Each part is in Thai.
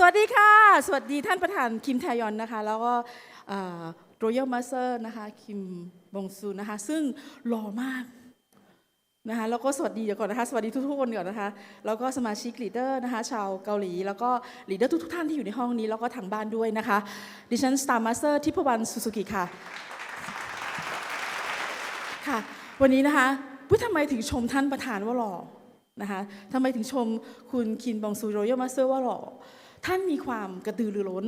สวัสดีค่ะ สวัสดีท่านประธานคิมแทยอนนะคะ แล้วก็รอยัลมาสเตอร์นะคะ คิมบงซูนะคะ ซึ่งหล่อมากนะคะแล้วก็สวัสดีก่อนนะคะ สวัสดีทุกๆคนก่อนนะคะ แล้วก็สมาชิกลีดเดอร์นะคะ ชาวเกาหลี แล้วก็ลีดเดอร์ทุกๆท่านที่อยู่ในห้องนี้ แล้วก็ทางบ้านด้วยนะคะ ดิฉันสตาร์มาสเตอร์ทิพวรรณสุสุกิค่ะ ค่ะ วันนี้นะคะพุททำไมถึงชมท่านประธานว่าหล่อนะคะทำไมถึงชมคุณคินบองซูโรยัลมาสเตอร์ว่าหล่อ ท่านมีความกระตือรือร้น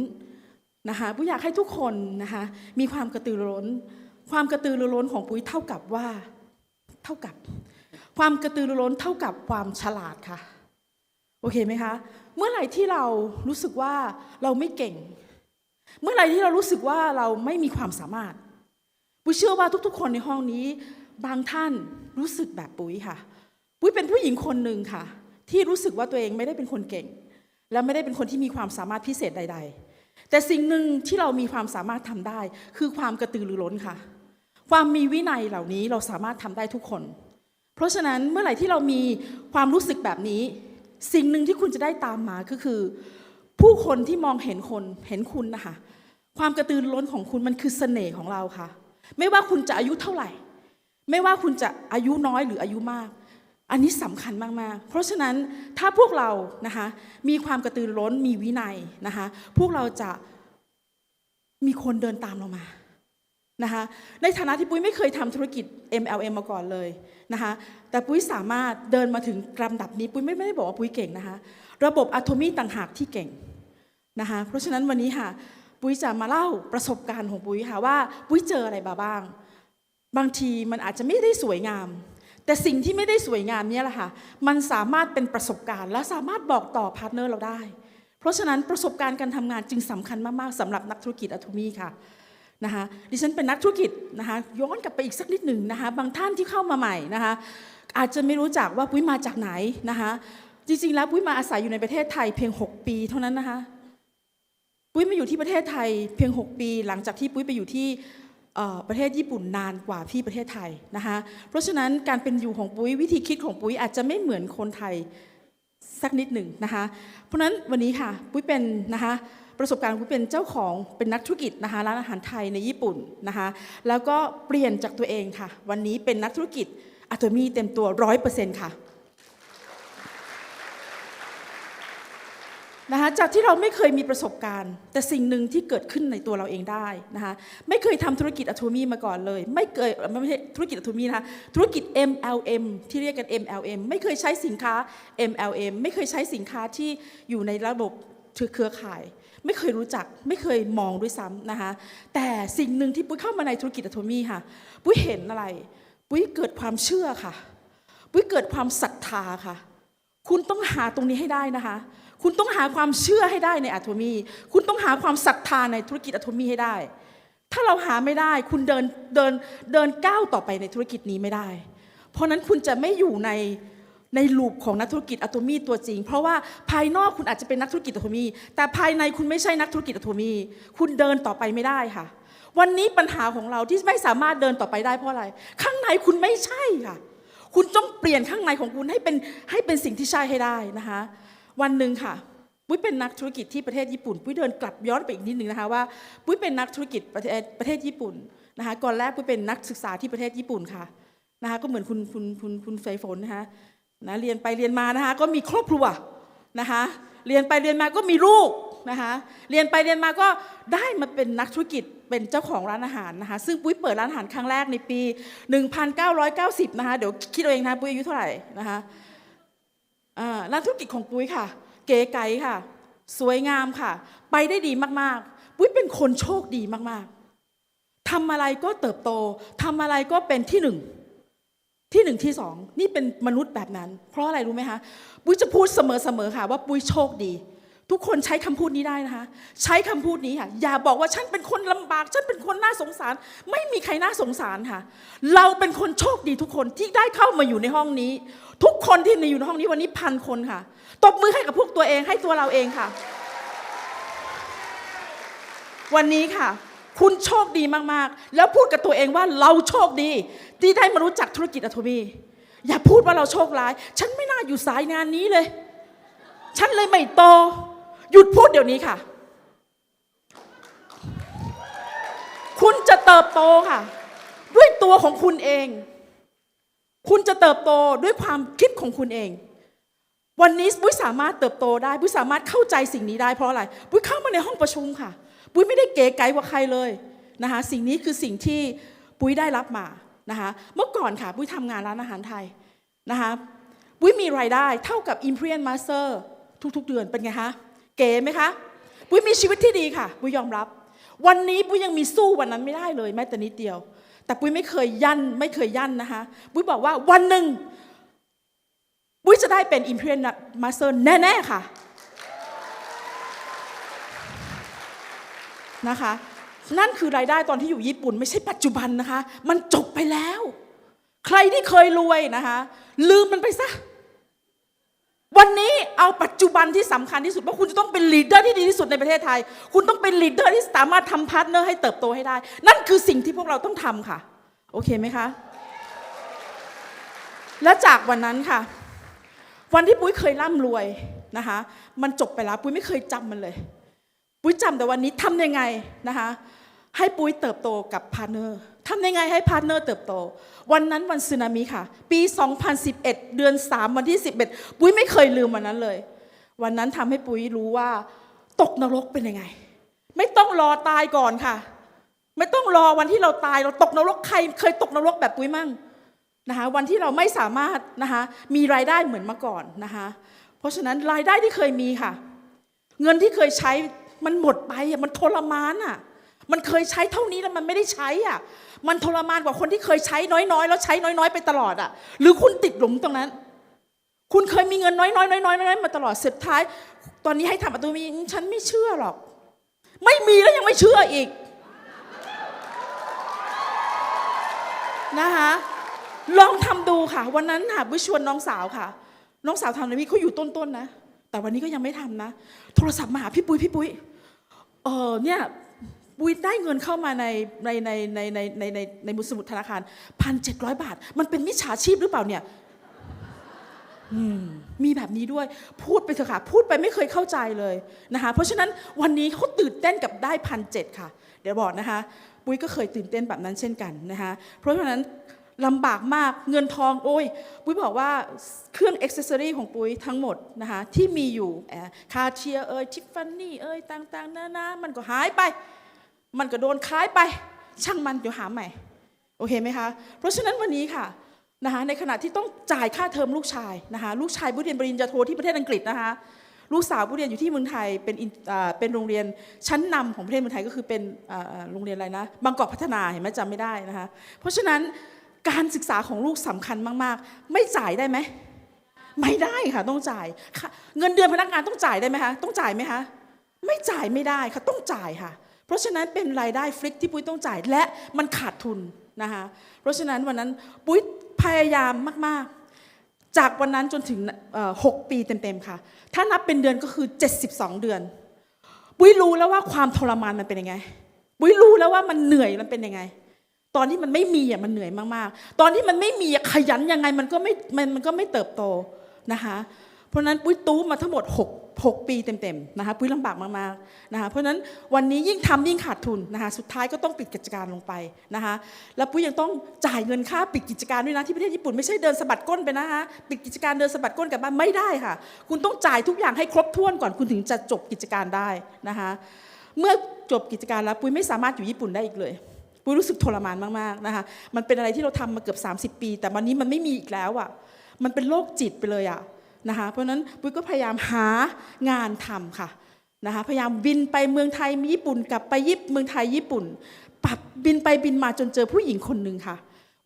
นะคะปุ้ยอยากให้ทุกคนนะคะมีความกระตือรือร้น ความกระตือรือร้นของปุ้ยเท่ากับว่าเท่ากับ ความกระตือรือร้นเท่ากับความฉลาดค่ะโอเคไหมคะเมื่อไหร่ที่เรารู้สึกว่าเราไม่เก่ง เมื่อไหร่ที่เรารู้สึกว่าเราไม่มีความสามารถปุ้ยเชื่อว่าทุก ๆ คนในห้องนี้ บางท่านรู้สึกแบบปุ้ยค่ะ ปุ้ยเป็นผู้หญิงคนหนึ่งค่ะ ที่รู้สึกว่าตัวเองไม่ได้เป็นคนเก่ง และไม่ได้เป็นคนที่มีความสามารถพิเศษใด ๆ แต่สิ่งหนึ่งที่เรามีความสามารถทำได้ คือความกระตือรือร้นค่ะ ความมีวินัยเหล่านี้เราสามารถทำได้ทุกคน เพราะฉะนั้นเมื่อไหร่ที่เรามีความรู้สึกแบบนี้ สิ่งหนึ่งที่คุณจะได้ตามมาก็คือ ผู้คนที่มองเห็นคนเห็นคุณนะคะความกระตือรือร้นของคุณมันคือเสน่ห์ของเราค่ะ ไม่ว่าคุณจะอายุเท่าไหร่ ไม่ว่าคุณจะอายุน้อยหรืออายุมาก อันนี้สำคัญมากๆ เพราะฉะนั้นถ้าพวกเรานะคะมีความกระตือร้นมีวินัยนะคะพวกเราจะมีคนเดินตามเรามานะคะในฐานะที่ปุ้ยไม่เคยทำธุรกิจ MLM มาก่อนเลยนะคะแต่ปุ้ยสามารถเดินมาถึงลำดับนี้ปุ้ยไม่ได้บอกว่าปุ้ยเก่งนะคะระบบอะโทมีต่างหากที่เก่งนะคะเพราะฉะนั้นวันนี้ค่ะปุ้ยจะมาเล่าประสบการณ์ของปุ้ยค่ะว่าปุ้ยเจออะไรบ้าง บางทีมันอาจจะไม่ได้สวยงาม แต่สิ่งที่ไม่ได้สวยงามเนี่ยแหละค่ะ มันสามารถเป็นประสบการณ์ และสามารถบอกต่อพาร์ทเนอร์เราได้ เพราะฉะนั้นประสบการณ์การทำงานจึงสำคัญมากๆสำหรับนักธุรกิจอะโทมีค่ะนะคะดิฉันเป็นนักธุรกิจนะคะย้อนกลับไปอีกสักนิดหนึ่งนะคะบางท่านที่เข้ามาใหม่นะคะอาจจะไม่รู้จักว่าปุ้ยมาจากไหนนะคะจริงๆแล้วปุ้ยมาอาศัยอยู่ในประเทศไทยเพียง 6 ปีเท่านั้นนะคะปุ้ยมาอยู่ที่ประเทศไทยเพียง 6 ปี หลังจากที่ปุ้ยไปอยู่ที่ ประเทศญี่ปุ่นนานกว่าที่ประเทศไทยนะคะเพราะฉะนั้นการเป็นอยู่ของปุ้ยวิธีคิดของปุ้ยอาจจะไม่เหมือนคนไทยสักนิดหนึ่งนะคะเพราะฉะนั้นวันนี้ค่ะปุ้ยเป็นนะคะประสบการณ์ปุ้ยเป็นเจ้าของเป็นนักธุรกิจนะคะร้านอาหารไทยในญี่ปุ่นนะคะแล้วก็เปลี่ยนจากตัวเองค่ะ วันนี้เป็นนักธุรกิจอะโตมีเต็มตัวร้อยเปอร์เซ็นต์ค่ะ นะคะจากที่เราไม่เคยมีประสบการณ์ แต่สิ่งหนึ่งที่เกิดขึ้นในตัวเราเองได้นะคะไม่เคยทำธุรกิจอะโทมีมาก่อนเลย ไม่เคยไม่ใช่ธุรกิจอะโทมีนะคะธุรกิจ MLM ที่เรียกกัน MLM ไม่เคยใช้สินค้า MLM ไม่เคยใช้สินค้าที่อยู่ในระบบเครือข่าย ไม่เคยรู้จักไม่เคยมองด้วยซ้ำนะคะแต่สิ่งหนึ่งที่ปุ้ยเข้ามาในธุรกิจอะโทมีค่ะปุ้ยเห็นอะไร ปุ้ยเกิดความเชื่อค่ะ ปุ้ยเกิดความศรัทธาค่ะ คุณต้องหาตรงนี้ให้ได้นะคะ คุณต้องหาความเชื่อให้ได้ในอะโทมี คุณต้องหาความศรัทธาในธุรกิจอะโทมีให้ได้ ถ้าเราหาไม่ได้ คุณเดินเดินเดินก้าวต่อไปในธุรกิจนี้ไม่ได้ เพราะนั้นคุณจะไม่อยู่ในในลูปของนักธุรกิจอะโทมีตัวจริง เพราะว่าภายนอกคุณอาจจะเป็นนักธุรกิจอะโทมี แต่ภายในคุณไม่ใช่นักธุรกิจอะโทมี คุณเดินต่อไปไม่ได้ค่ะ วันนี้ปัญหาของเราที่ไม่สามารถเดินต่อไปได้เพราะอะไร ข้างในคุณไม่ใช่ค่ะ คุณต้องเปลี่ยนข้างในของคุณให้เป็นให้เป็นสิ่งที่ใช่ให้ได้นะคะ วันหนึ่งค่ะปุ้ยเป็นนักธุรกิจที่ประเทศญี่ปุ่นปุ้ยเดินกลับย้อนไปอีกนิดหนึ่งนะคะว่าปุ้ยเป็นนักธุรกิจประเทศประเทศญี่ปุ่นนะคะก่อนแรกปุ้ยเป็นนักศึกษาที่ประเทศญี่ปุ่นค่ะนะคะก็เหมือนคุณคุณคุณคุณไฟฝนนะคะนะเรียนไปเรียนมานะคะก็มีครอบครัวนะคะเรียนไปเรียนมาก็มีลูกนะคะเรียนไปเรียนมาก็ได้มาเป็นนักธุรกิจเป็นเจ้าของร้านอาหารนะคะซึ่งปุ้ยเปิดร้านอาหารครั้งแรกในปี 1990นะคะเดี๋ยวคิดเอาเองนะปุ้ยอายุเท่าไหร่นะคะ ร้านธุรกิจของปุ้ยค่ะ เก๋ไก๋ค่ะ สวยงามค่ะ ไปได้ดีมากๆ ปุ้ยเป็นคนโชคดีมากๆทำอะไรก็เติบโตทำอะไรก็เป็นที่หนึ่งที่หนึ่งที่สองนี่เป็นมนุษย์แบบนั้น เพราะอะไรรู้ไหมคะปุ้ยจะพูดเสมอๆค่ะ ว่าปุ้ยโชคดี ทุกคนใช้คำพูดนี้ได้นะคะ ใช้คำพูดนี้ค่ะ อย่าบอกว่าฉันเป็นคนลำบาก ฉันเป็นคนน่าสงสาร ไม่มีใครน่าสงสารค่ะ เราเป็นคนโชคดีทุกคนที่ได้เข้ามาอยู่ในห้องนี้ ทุกคนที่อยู่ในห้องนี้วันนี้พันคนค่ะ ตบมือให้กับพวกตัวเองให้ตัวเราเองค่ะ วันนี้ค่ะ คุณโชคดีมากๆ แล้วพูดกับตัวเองว่าเราโชคดี ที่ได้มารู้จักธุรกิจอโทมีอย่าพูดว่าเราโชคร้าย ฉันไม่น่าอยู่สายงานนี้เลย ฉันเลยไม่โต หยุดพูดเดี๋ยวนี้ค่ะ คุณจะเติบโตค่ะ ด้วยตัวของคุณเอง คุณจะเติบโตด้วยความคิดของคุณเอง วันนี้ปุ้ยสามารถเติบโตได้ปุ้ยสามารถเข้าใจสิ่งนี้ได้เพราะอะไรปุ้ยเข้ามาในห้องประชุมค่ะปุ้ยไม่ได้เก๋ไก๋กว่าใครเลยนะคะสิ่งนี้คือสิ่งที่ปุ้ยได้รับมานะคะเมื่อก่อนค่ะปุ้ยทำงานร้านอาหารไทยนะคะปุ้ยมีรายได้เท่ากับ Imperial Master ทุกๆ เดือนเป็นไงคะ เก๋ไหมคะปุ้ยมีชีวิตที่ดีค่ะปุ้ยยอมรับ วันนี้ปุ้ยยังมีสู้วันนั้นไม่ได้เลยแม้แต่นิดเดียว แต่ปุ้ยไม่เคยยันไม่เคยยันนะคะปุ้ยบอกว่าวันหนึ่งปุ้ยจะได้เป็น Imperial Master แน่ๆค่ะนะคะนั่นคือรายได้ตอนที่อยู่ญี่ปุ่น ไม่ใช่ปัจจุบันนะคะ มันจบไปแล้ว ใครที่เคยรวยนะคะ ลืมมันไปซะ วันนี้เอาปัจจุบันที่สำคัญที่สุดเพราคุณจะต้องเป็นลีดเดอร์ที่ดีที่สุดในประเทศไทย คุณต้องเป็นลีดเดอร์ที่สามารถทำพาร์ทเนอร์ให้เติบโตให้ได้ นั่นคือสิ่งที่พวกเราต้องทำค่ะ โอเคไหมคะ และจากวันนั้นค่ะ วันที่ปุ้ยเคยร่ำรวยนะคะ มันจบไปแล้วปุ้ยไม่เคยจำมันเลย ปุ้ยจำแต่วันนี้ทำยังไงนะคะ ให้ปุ้ยเติบโตกับพาร์ทเนอร์ ทำยังไงให้พาร์ทเนอร์เติบโต วันนั้นวันสึนามิค่ะ ปี 2011 เดือน 3 วันที่ 11 ปุ้ยไม่เคยลืมวันนั้นเลย วันนั้นทำให้ปุ้ยรู้ว่า ตกนรกเป็นยังไง ไม่ต้องรอตายก่อนค่ะ ไม่ต้องรอวันที่เราตายเราตกนรกใคร เคยตกนรกแบบปุ้ยมั่งนะคะวันที่เราไม่สามารถนะคะมีรายได้เหมือนเมื่อก่อนนะคะเพราะฉะนั้นรายได้ที่เคยมีค่ะ เงินที่เคยใช้มันหมดไปอะมันทรมานอะมันเคยใช้เท่านี้แล้วมันไม่ได้ใช้อะ มันทรมานกว่าคนที่เคยใช้น้อยๆ แล้วใช้น้อยๆ ไปตลอดอะ หรือคุณติดหลุมตรงนั้น คุณเคยมีเงินน้อยๆน้อยๆน้อยๆมาตลอดสุดท้าย ตอนนี้ให้ทำอัตโนมัติฉันไม่เชื่อหรอก ไม่มีแล้วยังไม่เชื่ออีกนะคะลองทำดูค่ะ วันนั้นค่ะวิชวนน้องสาวค่ะ น้องสาวทำอะไรพี่เขาอยู่ต้นๆนะ แต่วันนี้ก็ยังไม่ทำนะ โทรศัพท์มาหาพี่ปุ้ยพี่ปุ้ยเออเนี่ย ปุ้ยได้เงินเข้ามาในในในในในในในในมุสมุดธนาคารพันเจ็ดร้อยบาท มันเป็นมิจฉาชีพหรือเปล่าเนี่ยมีแบบนี้ด้วยพูดไปเถอะค่ะ พูดไปไม่เคยเข้าใจเลยนะคะเพราะฉะนั้นวันนี้เขาตื่นเต้นกับได้พันเจ็ดค่ะ เดี๋ยวบอกนะคะปุ้ยก็เคยตื่นเต้นแบบนั้นเช่นกันนะคะเพราะฉะนั้นลำบากมากเงินทองโอ้ยปุ้ยบอกว่าเครื่องอ็อกเซอรี่ของปุ้ยทั้งหมดนะคะที่มีอยู่คาเชียเอ้ยทิฟฟานี่เอ้ยต่างๆนานามันก็หายไป มันก็โดนขายไป ช่างมันเดี๋ยวหาใหม่ โอเคไหมคะ เพราะฉะนั้นวันนี้ค่ะนะคะในขณะที่ต้องจ่ายค่าเทอมลูกชายนะคะลูกชายผู้เรียนปริญญาโทที่ประเทศอังกฤษนะคะลูกสาวผู้เรียนอยู่ที่เมืองไทยเป็นอ่าเป็นโรงเรียนชั้นนำของประเทศเมืองไทยก็คือเป็นอ่าโรงเรียนอะไรนะบางกอกพัฒนาเห็นไหมจำไม่ได้นะคะเพราะฉะนั้นการศึกษาของลูกสำคัญมาก ๆ ไม่จ่ายได้ไหมไม่ได้ค่ะต้องจ่ายเงินเดือนพนักงานต้องจ่ายได้ไหมคะต้องจ่ายไหมคะไม่จ่ายไม่ได้ค่ะต้องจ่ายค่ะ เพราะฉะนั้นเป็นรายได้ฟลิกที่ปุ้ยต้องจ่ายและมันขาดทุนนะคะเพราะฉะนั้นวันนั้นปุ้ยพยายามมากๆ จากวันนั้นจนถึงเอ่อหกปีเต็มๆค่ะ ถ้านับเป็นเดือนก็คือ 72 เดือน ปุ้ยรู้แล้วว่าความทรมานมันเป็นยังไง ปุ้ยรู้แล้วว่ามันเหนื่อยมันเป็นยังไง ตอนที่มันไม่มีอะมันเหนื่อยมากๆ ตอนที่มันไม่มีขยันยังไงมันก็ไม่มันมันก็ไม่เติบโตนะคะเพราะฉะนั้นปุ้ยตู้มาทั้งหมด 6 6 ปีเต็มๆนะคะปุ้ยลำบากมากๆนะคะเพราะฉะนั้นวันนี้ยิ่งทำยิ่งขาดทุนนะคะสุดท้ายก็ต้องปิดกิจการลงไปนะคะแล้วปุ้ยยังต้องจ่ายเงินค่าปิดกิจการด้วยนะที่ประเทศญี่ปุ่นไม่ใช่เดินสะบัดก้นไปนะคะปิดกิจการเดินสะบัดก้นกลับบ้านไม่ได้ค่ะ คุณต้องจ่ายทุกอย่างให้ครบถ้วนก่อนคุณถึงจะจบกิจการได้นะคะเมื่อจบกิจการแล้วปุ้ยไม่สามารถอยู่ญี่ปุ่นได้อีกเลยปุ้ยรู้สึกทรมานมากๆนะคะมันเป็นอะไรที่เราทำมาเกือบ 30 ปี แต่วันนี้มันไม่มีอีกแล้วอะมันเป็นโรคจิตไปเลยอะ นะคะเพราะนั้นปุ้ยก็พยายามหางานทำค่ะนะคะพยายามบินไปเมืองไทยญี่ปุ่น กลับไปยิปเมืองไทยญี่ปุ่น ปรับบินไปบินมาจนเจอผู้หญิงคนหนึ่งค่ะ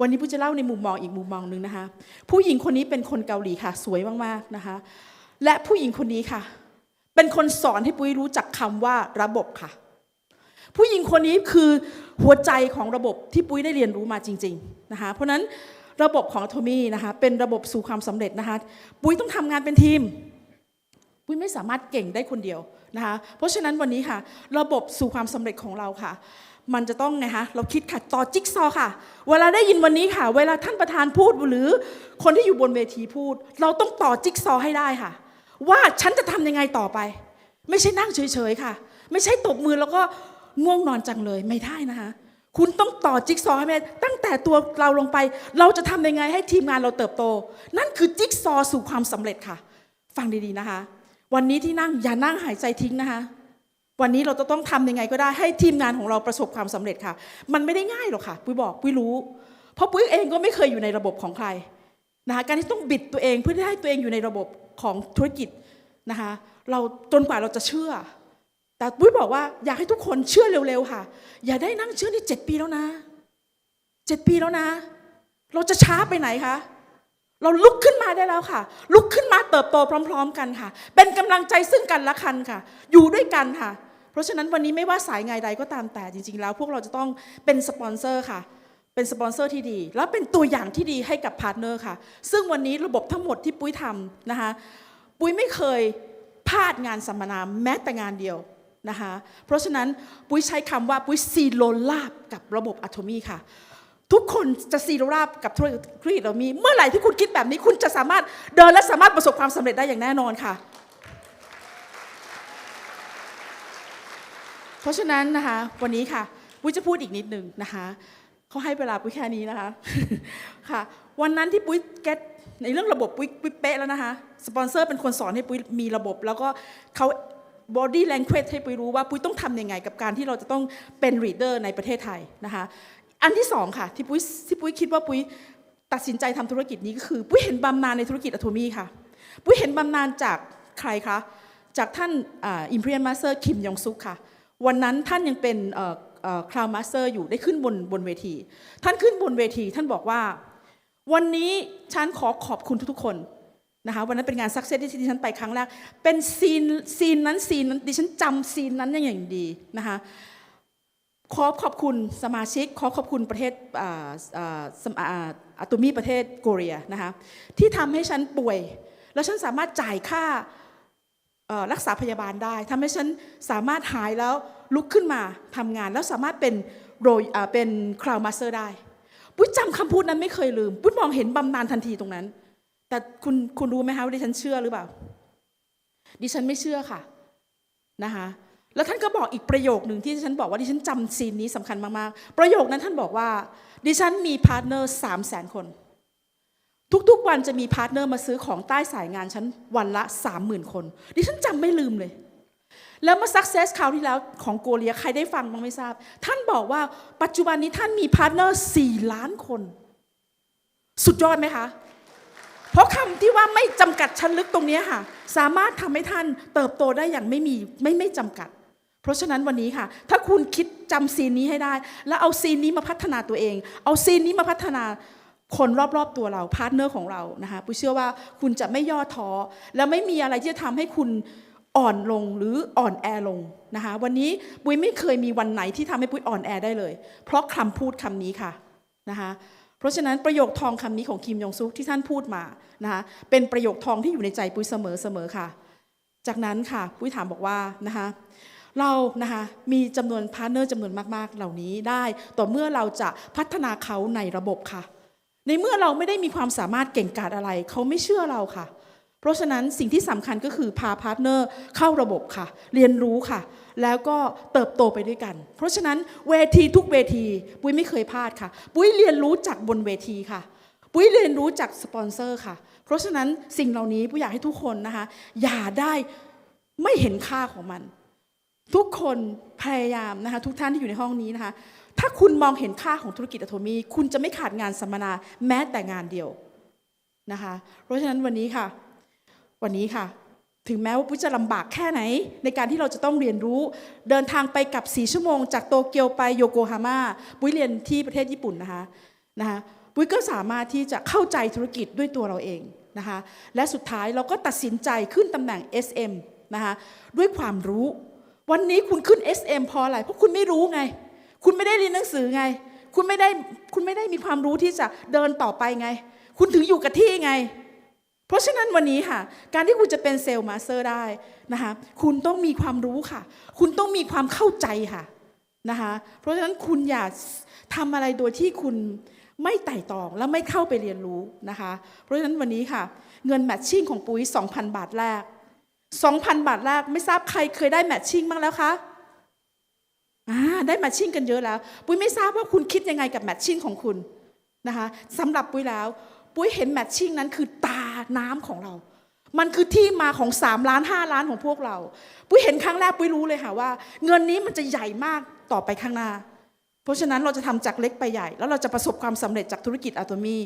วันนี้ปุ้ยจะเล่าในมุมมองอีกมุมมองหนึ่งนะคะ ผู้หญิงคนนี้เป็นคนเกาหลีค่ะ สวยมากๆนะคะ และผู้หญิงคนนี้ค่ะ เป็นคนสอนให้ปุ้ยรู้จักคำว่าระบบค่ะ ผู้หญิงคนนี้คือหัวใจของระบบที่ปุ้ยได้เรียนรู้มาจริง ๆนะคะ เพราะนั้น ระบบของโทมี่นะคะเป็นระบบสู่ความสำเร็จนะคะปุ้ยต้องทำงานเป็นทีม ปุ้ยไม่สามารถเก่งได้คนเดียวนะคะเพราะฉะนั้นวันนี้ค่ะ ระบบสู่ความสำเร็จของเราค่ะ มันจะต้องไงคะเราคิดค่ะต่อจิ๊กซอค่ะ เวลาได้ยินวันนี้ค่ะ เวลาท่านประธานพูดหรือคนที่อยู่บนเวทีพูด เราต้องต่อจิ๊กซอให้ได้ค่ะ ว่าฉันจะทำยังไงต่อไป ไม่ใช่นั่งเฉยๆค่ะ ไม่ใช่ตบมือแล้วก็ง่วงนอนจังเลยไม่ได้นะคะ คุณต้องต่อจิ๊กซอว์ให้แม่ตั้งแต่ตัวเราลงไป เราจะทำยังไงให้ทีมงานเราเติบโต นั่นคือจิ๊กซอว์สู่ความสำเร็จค่ะ ฟังดีๆนะคะ วันนี้ที่นั่งอย่านั่งหายใจทิ้งนะคะ วันนี้เราจะต้องทำยังไงก็ได้ให้ทีมงานของเราประสบความสำเร็จค่ะ มันไม่ได้ง่ายหรอกค่ะ ปุ้ยบอกปุ้ยรู้ เพราะปุ้ยเองก็ไม่เคยอยู่ในระบบของใครนะคะการที่ต้องบิดตัวเองเพื่อให้ตัวเองอยู่ในระบบของธุรกิจนะคะ เราจนกว่าเราจะเชื่อ แต่ปุ้ยบอกว่าอยากให้ทุกคนเชื่อเร็วๆค่ะ อย่าได้นั่งเชื่อนี่เจ็ดปีแล้วนะเจ็ดปีแล้วนะ เราจะช้าไปไหนคะเราลุกขึ้นมาได้แล้วค่ะ ลุกขึ้นมาเติบโตพร้อม ๆ กันค่ะ เป็นกำลังใจซึ่งกันและกันค่ะ อยู่ด้วยกันค่ะ เพราะฉะนั้นวันนี้ไม่ว่าสายไงใดก็ตามแต่จริง ๆ แล้ว พวกเราจะต้องเป็นสปอนเซอร์ค่ะ เป็นสปอนเซอร์ที่ดี แล้วเป็นตัวอย่างที่ดีให้กับพาร์ทเนอร์ค่ะ ซึ่งวันนี้ระบบทั้งหมดที่ปุ้ยทำนะคะ ปุ้ยไม่เคยพลาดงานสัมมนาแม้แต่งานเดียว นะคะเพราะฉะนั้นปุ้ยใช้คำว่าปุ้ยซีโรลาบกับระบบอะโทมีค่ะ ทุกคนจะซีโรราบกับธุรกิจเรามีเมื่อไหร่ที่คุณคิดแบบนี้คุณจะสามารถเดินและสามารถประสบความสำเร็จได้อย่างแน่นอนค่ะ เพราะฉะนั้นนะคะวันนี้ค่ะปุ้ยจะพูดอีกนิดนึงนะคะเขาให้เวลาปุ้ยแค่นี้นะคะค่ะ วันนั้นที่ปุ้ยเก็ตในเรื่องระบบปุ้ยปุ้ยเป๊ะแล้วนะคะสปอนเซอร์เป็นคนสอนให้ปุ้ยมีระบบ แล้วก็เขา body language ให้ปุ้ยรู้ว่าปุ้ยต้องทำยังไงกับการที่เราจะต้องเป็น reader ในประเทศไทยนะคะอันที่สองค่ะที่ปุ้ยที่ปุ้ยคิดว่าปุ้ยตัดสินใจทำธุรกิจนี้ก็คือปุ้ยเห็นบำนาญในธุรกิจอะโทมีค่ะปุ้ยเห็นบำนาญจากใครคะจากท่านอิมพีเรียนมาสเตอร์คิมยองซุกค่ะ วันนั้นท่านยังเป็นคราวมาสเตอร์อยู่ได้ขึ้นบนบนเวที ท่านขึ้นบนเวที ท่านบอกว่า วันนี้ฉันขอขอบคุณทุกๆคน นะคะวันนั้นเป็นงานซักเซสที่ดิฉันไปครั้งแรก เป็นซีนซีนนั้นซีนนั้นดิฉันจำซีนนั้นอย่างดีนะคะขอขอบคุณสมาชิก ขอขอบคุณประเทศอาอ่าสมอ่าอะตูมีประเทศกเรียนะคะที่ทำให้ฉันป่วย แล้วฉันสามารถจ่ายค่ารักษาพยาบาลได้ทำให้ฉันสามารถหายแล้วลุกขึ้นมาทำงาน แล้วสามารถเป็นโรยเป็นคราวมาสเตอร์ได้ปุ้ยจำคำพูดนั้นไม่เคยลืมปุ้ยมองเห็นบำนาญทันทีตรงนั้น แต่คุณคุณรู้ไหมคะว่าดิฉันเชื่อหรือเปล่า ดิฉันไม่เชื่อค่ะนะคะแล้วท่านก็บอกอีกประโยคหนึ่งที่ดิฉันบอกว่าดิฉันจำซีนนี้สำคัญมากๆ ประโยคนั้นท่านบอกว่า ดิฉันมีพาร์ทเนอร์สามแสนคน ทุกๆวันจะมีพาร์ทเนอร์มาซื้อของใต้สายงานฉันวันละสามหมื่นคน ดิฉันจำไม่ลืมเลย แล้วมื่อ success คราวที่แล้วของโกเลียใครได้ฟังบ้างไม่ทราบ ท่านบอกว่าปัจจุบันนี้ท่านมีพาร์ทเนอร์สี่ล้านคน สุดยอดไหมคะ เพราะคำที่ว่าไม่จำกัดชั้นลึกตรงนี้ค่ะ สามารถทำให้ท่านเติบโตได้อย่างไม่มีไม่ไม่จำกัด เพราะฉะนั้นวันนี้ค่ะ ถ้าคุณคิดจำซีนนี้ให้ได้ แล้วเอาซีนนี้มาพัฒนาตัวเอง เอาซีนนี้มาพัฒนาคนรอบๆตัวเราพาร์ทเนอร์ของเรานะคะปุ้ยเชื่อว่าคุณจะไม่ย่อท้อและไม่มีอะไรที่จะทำให้คุณอ่อนลงหรืออ่อนแอลงนะคะวันนี้ปุ้ยไม่เคยมีวันไหนที่ทำให้ปุ้ยอ่อนแอได้เลย เพราะคำพูดคำนี้ค่ะนะคะ ราะฉะนั้นประโยคทองคำนี้ของคิมยองซุกที่ท่านพูดมานะคะเป็นประโยคทองที่อยู่ในใจปุ้ยเสมอเสมอค่ะ จากนั้นค่ะปุ้ยถามบอกว่านะคะเรานะคะมีจำนวนพาร์เนอร์จำนวนมาก ๆ เหล่านี้ได้ ต่อเมื่อเราจะพัฒนาเขาในระบบค่ะ ในเมื่อเราไม่ได้มีความสามารถเก่งกาจอะไร เขาไม่เชื่อเราค่ะเพราะฉะนั้นสิ่งที่สำคัญก็คือพาพาร์ทเนอร์เข้าระบบค่ะ เรียนรู้ค่ะ แล้วก็เติบโตไปด้วยกัน เพราะฉะนั้นเวทีทุกเวที ปุ้ยไม่เคยพลาดค่ะ ปุ้ยเรียนรู้จากบนเวทีค่ะ ปุ้ยเรียนรู้จากสปอนเซอร์ค่ะ เพราะฉะนั้นสิ่งเหล่านี้ปุ้ยอยากให้ทุกคนนะคะ อย่าได้ไม่เห็นค่าของมัน ทุกคนพยายามนะคะ ทุกท่านที่อยู่ในห้องนี้นะคะ ถ้าคุณมองเห็นค่าของธุรกิจอะโทมีคุณจะไม่ขาดงานสัมมนาแม้แต่งานเดียวนะคะ เพราะฉะนั้นวันนี้ค่ะ วันนี้ค่ะ ถึงแม้ว่าปุ้ยจะลำบากแค่ไหน ในการที่เราจะต้องเรียนรู้ เดินทางไปกับ 4 ชั่วโมง จากโตเกียวไปโยโกฮาม่าปุ้ยเรียนที่ประเทศญี่ปุ่นนะคะนะคะปุ้ยก็สามารถที่จะเข้าใจธุรกิจด้วยตัวเราเองนะคะและสุดท้ายเราก็ตัดสินใจขึ้นตำแหน่ง SM นะคะด้วยความรู้ วันนี้คุณขึ้น SM เพราะอะไร เพราะคุณไม่รู้ไง คุณไม่ได้เรียนหนังสือไง คุณไม่ได้คุณไม่ได้มีความรู้ที่จะเดินต่อไปไง คุณถึงอยู่กับที่ไง เพราะฉะนั้นวันนี้ค่ะ การที่คุณจะเป็นเซลล์มาสเตอร์ได้นะคะคุณต้องมีความรู้ค่ะ คุณต้องมีความเข้าใจค่ะนะคะเพราะฉะนั้นคุณอย่าทำอะไรโดยที่คุณไม่ไต่ตองและไม่เข้าไปเรียนรู้นะคะ เพราะฉะนั้นวันนี้ค่ะ เงินแมทชิ่งของปุ๋ย 2,000 บาทแรก 2,000 บาทแรกไม่ทราบใครเคยได้แมทชิ่งบ้างแล้วคะอ่าได้แมทชิ่งกันเยอะแล้ว ปุ้ยไม่ทราบว่าคุณคิดยังไงกับแมทชิ่งของคุณนะคะสำหรับปุ้ยแล้ว ปุ้ยเห็นแมทชิ่งนั้นคือตาน้ำของเรา มันคือที่มาของ3ล้าน5ล้านของพวกเรา ปุ้ยเห็นครั้งแรกปุ้ยรู้เลยค่ะว่า เงินนี้มันจะใหญ่มากต่อไปข้างหน้า เพราะฉะนั้นเราจะทำจากเล็กไปใหญ่ แล้วเราจะประสบความสำเร็จจากธุรกิจอะโตมี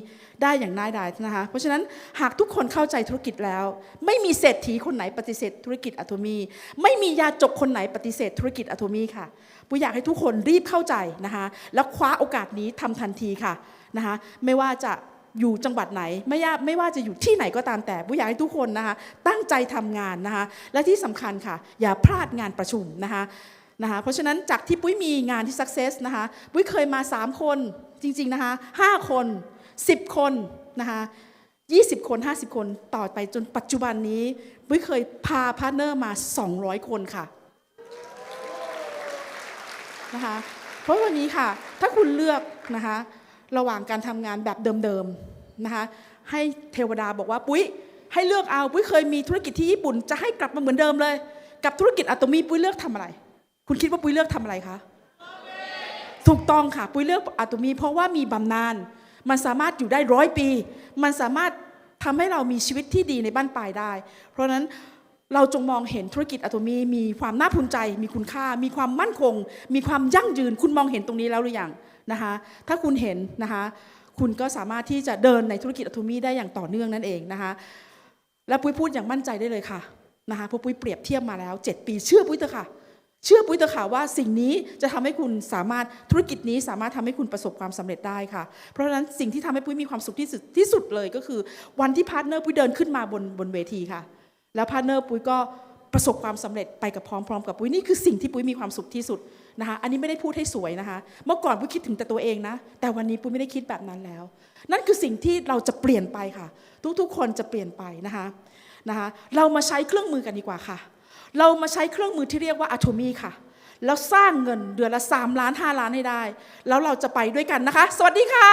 ได้อย่างน่ายดายนะคะ เพราะฉะนั้นหากทุกคนเข้าใจธุรกิจแล้ว ไม่มีเศรษฐีคนไหนปฏิเสธธุรกิจอะโตมี ไม่มียาจกคนไหนปฏิเสธธุรกิจอะโตมีค่ะปุ้ยอยากให้ทุกคนรีบเข้าใจนะคะ แล้วคว้าโอกาสนี้ทำทันทีค่ะนะคะ ไม่ว่าจะ อยู่จังหวัดไหนไม่ยาไม่ว่าจะอยู่ที่ไหนก็ตามแต่ปุ้ยอยากให้ทุกคนนะคะตั้งใจทำงานนะคะและที่สำคัญค่ะ อย่าพลาดงานประชุมนะคะนะคะเพราะฉะนั้นจากที่ปุ้ยมีงานที่ success นะคะปุ้ยเคยมา 3 คนจริงๆนะคะ5คน 10 คนนะคะ20 คน 50 คนต่อไปจนปัจจุบันนี้ปุ้ยเคยพาพาร์ทเนอร์มา 200 คนค่ะนะคะเพราะวันนี้ค่ะ ถ้าคุณเลือกนะคะ ระหว่างการทำงานแบบเดิมๆนะคะให้เทวดาบอกว่าปุ้ยให้เลือกเอาปุ้ยเคยมีธุรกิจที่ญี่ปุ่น จะให้กลับมาเหมือนเดิมเลย กับธุรกิจอะโตมีปุ้ยเลือกทำอะไร คุณคิดว่าปุ้ยเลือกทำอะไรคะถูกต้องค่ะ ปุ้ยเลือกอะโตมี เพราะว่ามีบำนาญมันสามารถอยู่ได้ร้อยปี มันสามารถทำให้เรามีชีวิตที่ดีในบ้านปลายได้ เพราะฉะนั้นเราจงมองเห็นธุรกิจอะโตมีมีความน่าภูมิใจ มีคุณค่า มีความมั่นคง มีความยั่งยืน คุณมองเห็นตรงนี้แล้วหรือยัง นะคะถ้าคุณเห็นนะคะคุณก็สามารถที่จะเดินในธุรกิจอะโตมีได้อย่างต่อเนื่องนั่นเองนะคะและปุ้ยพูดอย่างมั่นใจได้เลยค่ะนะคะเพราะปุ้ยเปรียบเทียบมาแล้ว 7 ปีเชื่อปุ้ยเถอะค่ะ เชื่อปุ้ยเถอะค่ะว่าสิ่งนี้จะทำให้คุณสามารถธุรกิจนี้สามารถทำให้คุณประสบความสำเร็จได้ค่ะ เพราะฉะนั้นสิ่งที่ทำให้ปุ้ยมีความสุขที่สุดที่สุดเลยก็คือ วันที่พาร์ทเนอร์ปุ้ยเดินขึ้นมาบนบนเวทีค่ะ แล้วพาร์ทเนอร์ปุ้ยก็ประสบความสำเร็จไปกับพร้อมๆ กับปุ้ยนี่คือสิ่งที่ปุ้ยมีความสุขที่สุด นะคะ อันนี้ไม่ได้พูดให้สวยนะคะ เมื่อก่อนปุ้ยคิดถึงแต่ตัวเองนะ แต่วันนี้ปุ้ยไม่ได้คิดแบบนั้นแล้ว นั่นคือสิ่งที่เราจะเปลี่ยนไปค่ะ ทุกๆ คนจะเปลี่ยนไปนะคะนะคะ เรามาใช้เครื่องมือกันดีกว่าค่ะ เรามาใช้เครื่องมือที่เรียกว่าอะโทมีค่ะ แล้วสร้างเงินเดือนละ3ล้าน5ล้านให้ได้ แล้วเราจะไปด้วยกันนะคะ สวัสดีค่ะ